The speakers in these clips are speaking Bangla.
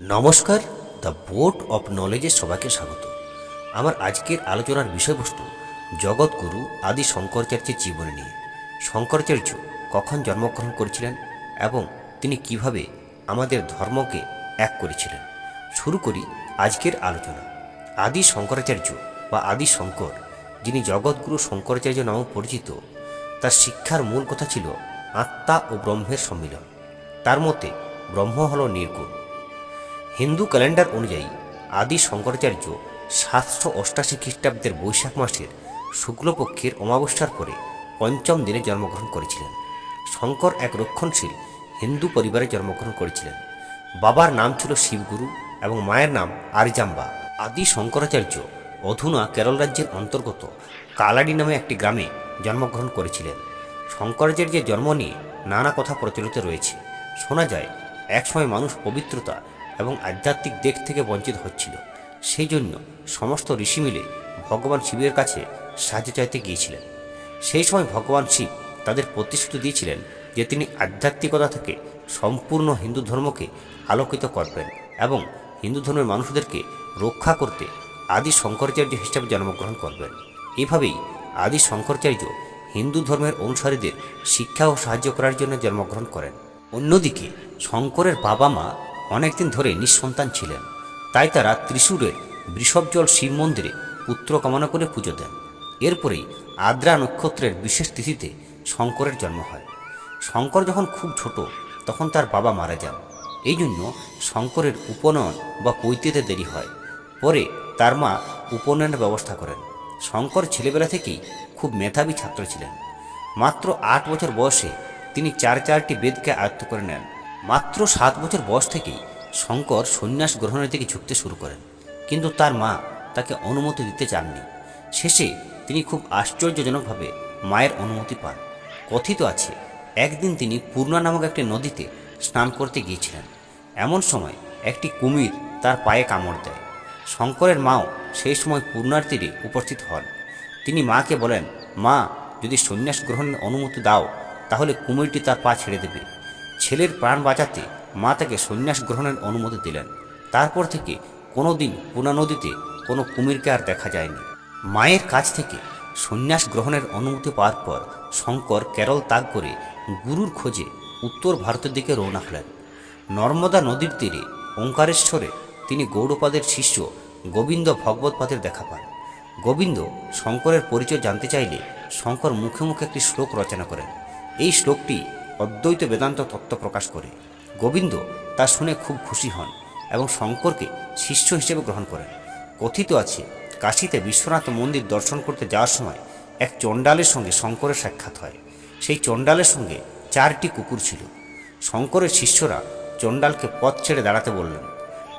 নমস্কার, দ্য বোর্ড অফ নলেজে সবাইকে স্বাগত। আমার আজকের আলোচনার বিষয়বস্তু, জগৎগুরু আদি শঙ্করাচার্যের জীবনী নিয়ে। শঙ্করাচার্য কখন জন্মগ্রহণ করেছিলেন এবং তিনি কীভাবে আমাদের ধর্মকে এক করেছিলেন? শুরু করি আজকের আলোচনা। আদি শঙ্করাচার্য বা আদি শঙ্কর, যিনি জগৎগুরু শঙ্করাচার্য নামে পরিচিত, তার শিক্ষার মূল কথা ছিল আত্মা ও ব্রহ্মের সম্মিলন। তার মতে ব্রহ্ম হল নির্গুণ। হিন্দু ক্যালেন্ডার অনুযায়ী আদি শঙ্করাচার্য সাতশো অষ্টাশি খ্রিস্টাব্দের বৈশাখ মাসের শুক্লপক্ষের অমাবস্যার পরে পঞ্চম দিনে জন্মগ্রহণ করেছিলেন। শঙ্কর এক রক্ষণশীল হিন্দু পরিবারে জন্মগ্রহণ করেছিলেন। বাবার নাম ছিল শিবগুরু এবং মায়ের নাম আরিজাম্বা। আদি শঙ্করাচার্য অধুনা কেরল রাজ্যের অন্তর্গত কালাডি নামে একটি গ্রামে জন্মগ্রহণ করেছিলেন। শঙ্করাচার্যের জন্ম নিয়ে নানা কথা প্রচলিত রয়েছে। শোনা যায়, একসময় মানুষ পবিত্রতা এবং আধ্যাত্মিক দিক থেকে বঞ্চিত হচ্ছিল। সেই জন্য সমস্ত ঋষি মিলে ভগবান শিবের কাছে সাহায্য চাইতে গিয়েছিলেন। সেই সময় ভগবান শিব তাদের প্রতিশ্রুতি দিয়েছিলেন যে তিনি আধ্যাত্মিকতা থেকে সম্পূর্ণ হিন্দু ধর্মকে আলোকিত করবেন এবং হিন্দু ধর্মের মানুষদেরকে রক্ষা করতে আদি শঙ্করাচার্য হিসাবে জন্মগ্রহণ করবেন। এভাবেই আদি শঙ্করাচার্য হিন্দু ধর্মের অনুসারীদের শিক্ষা ও সাহায্য করার জন্য জন্মগ্রহণ করেন। অন্যদিকে শঙ্করের বাবা মা অনেকদিন ধরে নিঃসন্তান ছিলেন। তাই তারা ত্রিশূরের বৃষভজল শিব মন্দিরে পুত্র কামনা করে পুজো দেন। এরপরেই আদ্রা নক্ষত্রের বিশেষ তিথিতে শঙ্করের জন্ম হয়। শঙ্কর যখন খুব ছোট, তখন তার বাবা মারা যান। এই জন্য শঙ্করের উপনয়ন বা কৈতিতে দেরি হয়। পরে তার মা উপনয়নের ব্যবস্থা করেন। শঙ্কর ছেলেবেলা থেকেই খুব মেধাবী ছাত্র ছিলেন। মাত্র আট বছর বয়সে তিনি চার চারটি বেদকে আয়ত্ত করে নেন। মাত্র সাত বছর বয়স থেকেই শঙ্কর সন্ন্যাস গ্রহণের দিকে ঝুঁকতে শুরু করেন। কিন্তু তার মা তাকে অনুমতি দিতে চাননি। শেষে তিনি খুব আশ্চর্যজনকভাবে মায়ের অনুমতি পান। কথিত আছে, একদিন তিনি পূর্ণা নামক একটি নদীতে স্নান করতে গিয়েছিলেন। এমন সময় একটি কুমির তার পায়ে কামড় দেয়। শঙ্করের মাও সেই সময় পূর্ণার তীরে উপস্থিত হন। তিনি মাকে বলেন, মা, যদি সন্ন্যাস গ্রহণের অনুমতি দাও, তাহলে কুমিরটি তার পা ছেড়ে দেবে। ছেলের প্রাণ বাঁচাতে মা তাকে সন্ন্যাস গ্রহণের অনুমতি দিলেন। তারপর থেকে কোনো দিন পুনা নদীতে কোনো কুমিরকে আর দেখা যায়নি। মায়ের কাছ থেকে সন্ন্যাস গ্রহণের অনুমতি পাওয়ার পর শঙ্কর কেরল ত্যাগ করে গুরুর খোঁজে উত্তর ভারতের দিকে রওনা হলেন। নর্মদা নদীর তীরে ওঙ্কারেশ্বরে তিনি গৌড়পাদের শিষ্য গোবিন্দ ভগবৎপাদের দেখা পান। গোবিন্দ শঙ্করের পরিচয় জানতে চাইলে শঙ্কর মুখে মুখে একটি শ্লোক রচনা করেন। এই শ্লোকটি অদ্বৈত বেদান্ত তত্ত্ব প্রকাশ করে। গোবিন্দ তা শুনে খুব খুশি হন এবং শঙ্করকে শিষ্য হিসেবে গ্রহণ করেন। কথিত আছে, কাশীতে বিশ্বনাথ মন্দির দর্শন করতে যাওয়ার সময় এক চণ্ডালের সঙ্গে শঙ্করের সাক্ষাৎ হয়। সেই চণ্ডালের সঙ্গে চারটি কুকুর ছিল। শঙ্করের শিষ্যরা চণ্ডালকে পথ ছেড়ে দাঁড়াতে বললেন,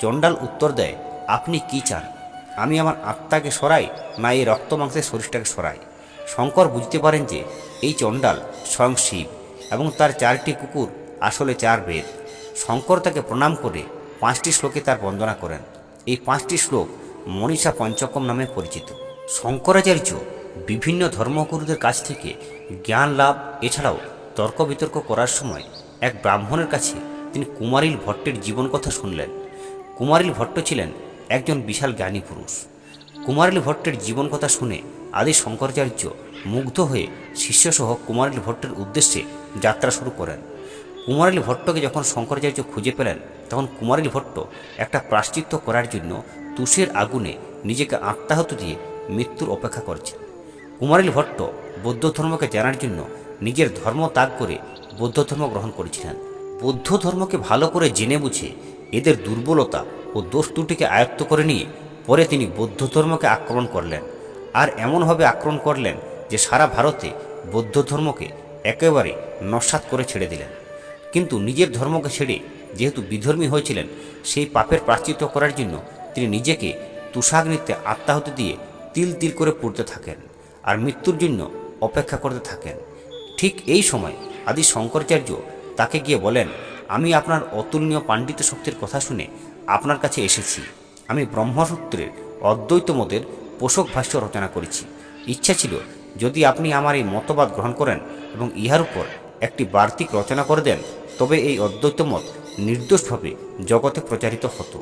চণ্ডাল উত্তর দেয়, আপনি কি চান? আমি আমার আত্মাকে সরাই না এই রক্ত মাংসের শরীরটাকে সরাই? শঙ্কর বুঝতে পারেন যে এই চণ্ডাল স্বয়ং শিব। এবং তার চারটি কুকুর আসলে চার বেদ। শঙ্কর তাকে প্রণাম করে পাঁচটি শ্লোকে তার বন্দনা করেন। এই পাঁচটি শ্লোক মনীষা পঞ্চকম নামে পরিচিত। শঙ্করাচার্য বিভিন্ন ধর্মগুরুদের কাছ থেকে জ্ঞান লাভ এছাড়াও তর্ক বিতর্ক করার সময় এক ব্রাহ্মণের কাছে তিনি কুমারিল ভট্টের জীবন কথা শুনলেন। কুমারিল ভট্ট ছিলেন একজন বিশাল জ্ঞানী পুরুষ। কুমারিল ভট্টের জীবন কথা শুনে আদি শঙ্করাচার্য মুগ্ধ হয়ে শিষ্যসহ কুমারিল ভট্টের উদ্দেশ্যে যাত্রা শুরু করেন। কুমারিল ভট্টকে যখন শঙ্করাচার্য খুঁজে পেলেন, তখন কুমারিল ভট্ট একটা প্রাশ্চিত্য করার জন্য তুষের আগুনে নিজেকে আত্মাহত দিয়ে মৃত্যুর অপেক্ষা করছেন। কুমারিল ভট্ট বৌদ্ধ ধর্মকে জানার জন্য নিজের ধর্ম ত্যাগ করে বৌদ্ধ ধর্ম গ্রহণ করেছিলেন। বৌদ্ধ ধর্মকে ভালো করে জেনে বুঝে এদের দুর্বলতা ও দোষ দুটিকে আয়ত্ত করে নিয়ে পরে তিনি বৌদ্ধ ধর্মকে আক্রমণ করলেন। আর এমনভাবে আক্রমণ করলেন যে সারা ভারতে বৌদ্ধ ধর্মকে একেবারে নস্বাত করে ছেড়ে দিলেন। কিন্তু নিজের ধর্মকে ছেড়ে যেহেতু বিধর্মী হয়েছিলেন, সেই পাপের প্রাশ্চিত্য করার জন্য তিনি নিজেকে তুষাগ্নিতে আত্মাহতি দিয়ে তিল তিল করে পড়তে থাকেন আর মৃত্যুর জন্য অপেক্ষা করতে থাকেন। ঠিক এই সময় আদি শঙ্করাচার্য তাকে গিয়ে বলেন, আমি আপনার অতুলনীয় পাণ্ডিত্য শক্তির কথা শুনে আপনার কাছে এসেছি। আমি ব্রহ্মসূত্রের অদ্বৈত মতের পোষক ভাষ্য রচনা করেছি। ইচ্ছা ছিল যদি আপনি আমার এই মতবাদ গ্রহণ করেন এবং ইহার উপর একটি বার্তিক রচনা করে দেন, তবে এই অদ্বৈত মত নির্দোষভাবে জগতে প্রচারিত হতো।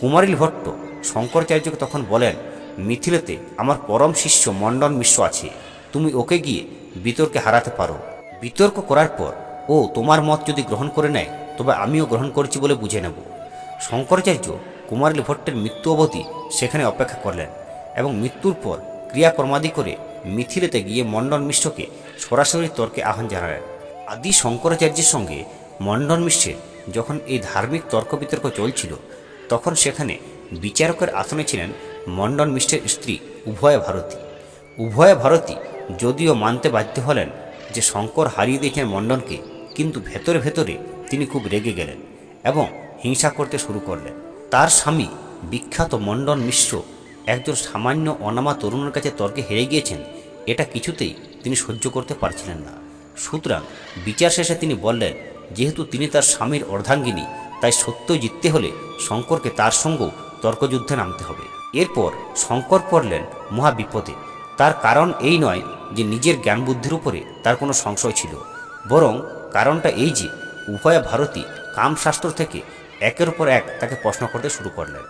কুমারিল ভট্ট শঙ্করাচার্যকে তখন বলেন, মিথিলেতে আমার পরম শিষ্য মণ্ডন মিশ্র আছে। তুমি ওকে গিয়ে বিতর্কে হারাতে পারো। বিতর্ক করার পর ও তোমার মত যদি গ্রহণ করে নেয়, তবে আমিও গ্রহণ করেছি বলে বুঝে নেব। শঙ্করাচার্য কুমারিল ভট্টের মৃত্যু অবধি সেখানে অপেক্ষা করলেন এবং মৃত্যুর পর ক্রিয়াকর্মাদি করে মিথিলেতে গিয়ে মণ্ডন মিশ্রকে সরাসরি তর্কে আহ্বান জানালেন। আদি শঙ্করাচার্যের সঙ্গে মণ্ডন মিশ্রের যখন এই ধার্মিক তর্ক বিতর্ক চলছিল, তখন সেখানে বিচারকের আসনে ছিলেন মণ্ডন মিশ্রের স্ত্রী উভয় ভারতী। উভয় ভারতী যদিও মানতে বাধ্য হলেন যে শঙ্কর হারিয়ে দিয়েছেন মণ্ডনকে কিন্তু ভেতরে ভেতরে তিনি খুব রেগে গেলেন এবং হিংসা করতে শুরু করলেন। তার স্বামী বিখ্যাত মণ্ডন মিশ্র একজন সামান্য অনামা তরুণের কাছে তর্কে হেরে গিয়েছেন। এটা কিছুতেই তিনি সহ্য করতে পারছিলেন না। সুতরাং বিচার শেষে তিনি বললেন, যেহেতু তিনি তার স্বামীর অর্ধাঙ্গিনী, তাই সত্য জিততে হলে শঙ্করকে তার সঙ্গেও তর্কযুদ্ধে নামতে হবে। এরপর শঙ্কর পড়লেন মহা বিপদে। তার কারণ এই নয় যে নিজের জ্ঞান বুদ্ধির উপরে তার কোনো সংশয় ছিল, বরং কারণটা এই যে উভয় ভারতী কামশাস্ত্র থেকে একের উপর এক তাকে প্রশ্ন করতে শুরু করলেন।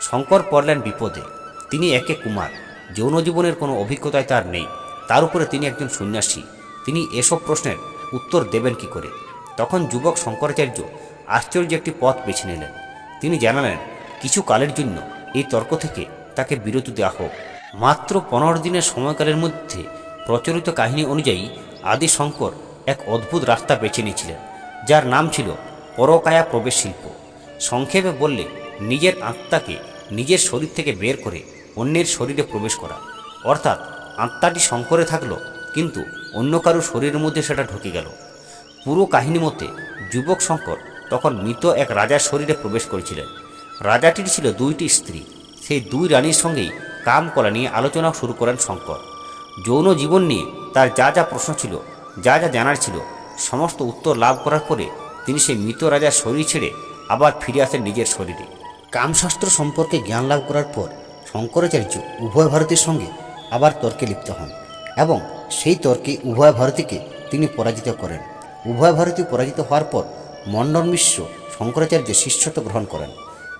শঙ্কর পড়লেন বিপদে। তিনি একে কুমার। যৌন জীবনের কোনো অভিজ্ঞতায় তার নেই। তার উপরে তিনি একজন সন্ন্যাসী। তিনি এসব প্রশ্নের উত্তর দেবেন কি করে? তখন যুবক শঙ্করাচার্য আশ্চর্য একটি পথ বেছে নিলেন। তিনি জানালেন, কিছু কালের জন্য এই তর্ক থেকে তাকে বিরতি দেওয়া হোক। মাত্র পনেরো দিনের সময়কালের মধ্যে প্রচলিত কাহিনী অনুযায়ী আদি শঙ্কর এক অদ্ভুত রাস্তা বেছে নিয়েছিলেন, যার নাম ছিল পরকায়া প্রবেশ শিল্প সংক্ষেপে বললে, নিজের আত্মাকে নিজের শরীর থেকে বের করে অন্যের শরীরে প্রবেশ করা। অর্থাৎ আত্মাটি শঙ্করে থাকল, কিন্তু অন্য কারও শরীরের মধ্যে সেটা ঢুকে গেল। পুরো কাহিনী মতে যুবক শঙ্কর তখন মৃত এক রাজার শরীরে প্রবেশ করেছিলেন। রাজাটির ছিল দুইটি স্ত্রী। সেই দুই রানীর সঙ্গেই কাম করা নিয়ে আলোচনা শুরু করেন শঙ্কর। যৌন জীবন নিয়ে তার যা যা প্রশ্ন ছিল, যা যা জানার ছিল, সমস্ত উত্তর লাভ করার পরে তিনি সেই মৃত রাজার শরীর ছেড়ে আবার ফিরে আসেন নিজের শরীরে। কামশাস্ত্র সম্পর্কে জ্ঞান লাভ করার পর শঙ্করাচার্য উভয় ভারতীর সঙ্গে আবার তর্কে লিপ্ত হন এবং সেই তর্কে উভয় ভারতীকে তিনি পরাজিত করেন। উভয় ভারতী পরাজিত হওয়ার পর মণ্ডন মিশ্র শঙ্করাচার্যের শিষ্যত্ব গ্রহণ করেন।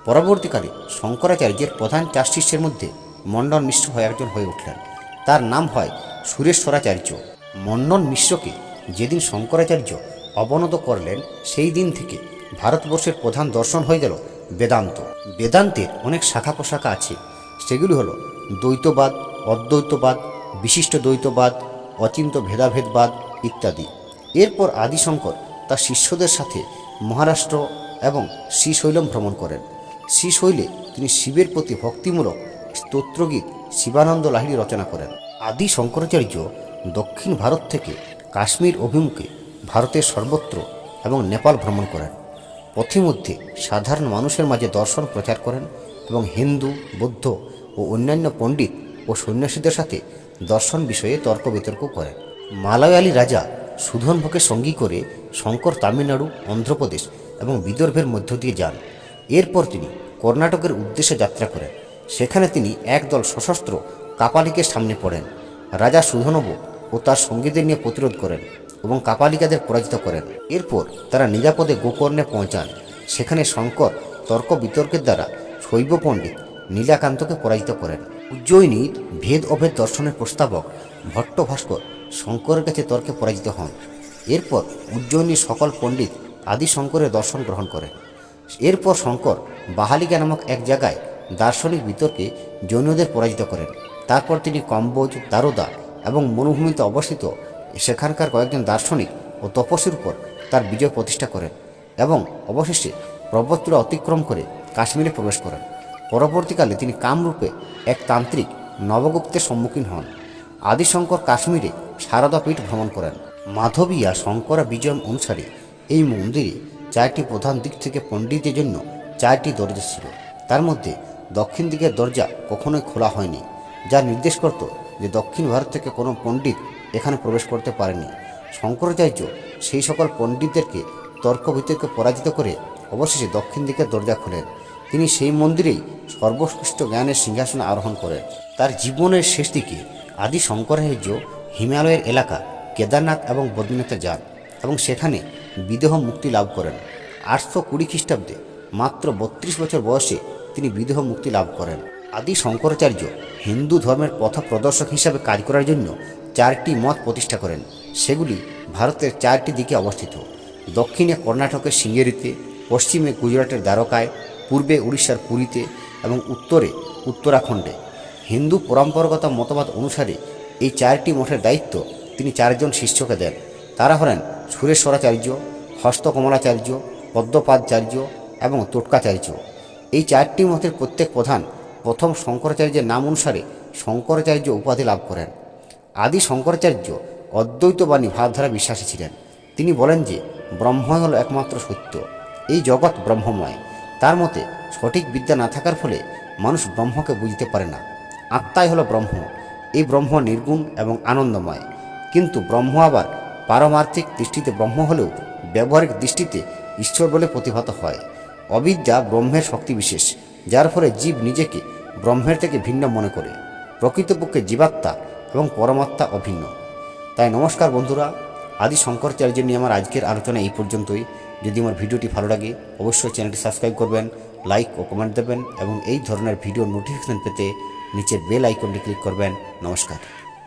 পরবর্তীকালে শঙ্করাচার্যের প্রধান চার শিষ্যের মধ্যে মণ্ডন মিশ্র হয়ে একজন হয়ে উঠলেন। তার নাম হয় সুরেশ্বরাচার্য। মন্ডন মিশ্রকে যেদিন শঙ্করাচার্য অবনত করলেন, সেই দিন থেকে ভারতবর্ষের প্রধান দর্শন হয়ে গেল বেদান্ত। বেদান্তের অনেক শাখা প্রশাখা আছে। সেগুলি হলো দ্বৈতবাদ, অদ্বৈতবাদ, বিশিষ্ট দ্বৈতবাদ, অচিন্ত ভেদাভেদবাদ ইত্যাদি। এরপর আদিশঙ্কর তার শিষ্যদের সাথে মহারাষ্ট্র এবং শ্রীশৈলম ভ্রমণ করেন। শ্রীশৈলে তিনি শিবের প্রতি ভক্তিমূলক স্তোত্রগীত শিবানন্দ লাহিড়ী রচনা করেন। আদি শঙ্করাচার্য দক্ষিণ ভারত থেকে কাশ্মীর অভিমুখে ভারতের সর্বত্র এবং নেপাল ভ্রমণ করেন। পথিমধ্যে সাধারণ মানুষের মাঝে দর্শন প্রচার করেন এবং হিন্দু, বৌদ্ধ ও অন্যান্য পণ্ডিত ও সন্ন্যাসীদের সাথে দর্শন বিষয়ে তর্ক বিতর্ক করেন মালয়ালি রাজা সুধনভকে সঙ্গী করে শঙ্কর তামিলনাড়ু, অন্ধ্রপ্রদেশ এবং বিদর্ভের মধ্য দিয়ে যান। এরপর তিনি কর্ণাটকের উদ্দেশ্যে যাত্রা করেন। সেখানে তিনি একদল সশস্ত্র কাপালিকের সামনে পড়েন। রাজা সুধনব ও তার সঙ্গীদের নিয়ে প্রতিরোধ করেন এবং কাপালিকাদের পরাজিত করেন। এরপর তারা নিরাপদে গোকর্ণে পৌঁছান। সেখানে শঙ্কর তর্ক বিতর্কের দ্বারা শৈব পণ্ডিত নীলাকান্তকে পরাজিত করেন। উজ্জয়িনীর ভেদ অভেদ দর্শনের প্রস্তাবক ভট্ট ভাস্কর শঙ্করের কাছে তর্কে পরাজিত হন। এরপর উজ্জয়িনীর সকল পণ্ডিত আদি শঙ্করের দর্শন গ্রহণ করেন। এরপর শঙ্কর বাহালিকা নামক এক জায়গায় দার্শনিক বিতর্কে জৈনদের পরাজিত করেন। তারপর তিনি কম্বোজ, দারোদা এবং মরুভূমিতে অবস্থিত সেখানকার কয়েকজন দার্শনিক ও তপস্বীর উপর তার বিজয় প্রতিষ্ঠা করেন এবং অবশেষে পর্বতচূড়া অতিক্রম করে কাশ্মীরে প্রবেশ করেন। পরবর্তীকালে তিনি কামরূপে এক তান্ত্রিক নবগুপ্তের সম্মুখীন হন। আদিশঙ্কর কাশ্মীরে সারদা পীঠ ভ্রমণ করেন। মাধবিয়া শঙ্করা বিজয়ম অনুসারে এই মন্দিরে চারটি প্রধান দিক থেকে পণ্ডিতের জন্য চারটি দরজা ছিল। তার মধ্যে দক্ষিণ দিকের দরজা কখনোই খোলা হয়নি, যা নির্দেশ করত যে দক্ষিণ ভারত থেকে কোনো পণ্ডিত এখানে প্রবেশ করতে পারেনি। শঙ্করাচার্য সেই সকল পণ্ডিতদেরকে তর্ক বিতর্কে পরাজিত করে অবশেষে দক্ষিণ দিকের দরজা খোলেন। তিনি সেই মন্দিরেই সর্বোৎকৃষ্ট জ্ঞানের সিংহাসনে আরোহণ করেন। তার জীবনের শেষ দিকে আদি শঙ্করাচার্য হিমালয়ের এলাকা কেদারনাথ এবং বদ্রীনাথে যান এবং সেখানে বিদেহ মুক্তি লাভ করেন। আটশো কুড়ি খ্রিস্টাব্দে মাত্র বত্রিশ বছর বয়সে তিনি বিদেহ মুক্তি লাভ করেন। আদি শঙ্করাচার্য হিন্দু ধর্মের পথ প্রদর্শক হিসাবে কাজ করার জন্য চারটি মত প্রতিষ্ঠা করেন। সেগুলি ভারতের চারটি দিকে অবস্থিত। দক্ষিণে কর্ণাটকের সিঙ্গেরিতে, পশ্চিমে গুজরাটের দ্বারকায় পূর্বে উড়িষ্যার পুরীতে এবং উত্তরে উত্তরাখণ্ডে। হিন্দু পরম্পরাগত মতবাদ অনুসারে এই চারটি মঠের দায়িত্ব তিনি চারজন শিষ্যকে দেন। তারা হলেন সুরেশ্বরাচার্য, হস্তকমলাচার্য, পদ্মপাদাচার্য এবং তোটকাচার্য। এই চারটি মঠের প্রত্যেক প্রধান প্রথম শঙ্করাচার্যের নাম অনুসারে শঙ্করাচার্য উপাধি লাভ করেন। আদি শঙ্করাচার্য অদ্বৈতবাণী ভাবধারা বিশ্বাসী ছিলেন। তিনি বলেন যে ব্রহ্মই হল একমাত্র সত্য। এই জগৎ ব্রহ্মময়। তার মতে সঠিক বিদ্যা না থাকার ফলে মানুষ ব্রহ্মকে বুঝতে পারে না। আত্মাই হলো ব্রহ্ম। এই ব্রহ্ম নির্গুণ এবং আনন্দময়। কিন্তু ব্রহ্ম আবার পারমার্থিক দৃষ্টিতে ব্রহ্ম হলেও ব্যবহারিক দৃষ্টিতে ঈশ্বর বলে প্রতিভাত হয়। অবিদ্যা ব্রহ্মের শক্তি বিশেষ, যার ফলে জীব নিজেকে ব্রহ্মের থেকে ভিন্ন মনে করে। প্রকৃতপক্ষে জীবাত্মা এবং পরমাত্মা অভিন্ন। তাই নমস্কার বন্ধুরা, আদি শঙ্করাচার্য নিয়ে আমার আজকের আলোচনা এই পর্যন্তই। যদি আমার ভিডিওটি ভালো লাগে, অবশ্যই চ্যানেলটি সাবস্ক্রাইব করবেন, লাইক ও কমেন্ট দেবেন এবং এই ধরনের ভিডিও নোটিফিকেশন পেতে নিচের বেল আইকনটি ক্লিক করবেন। নমস্কার।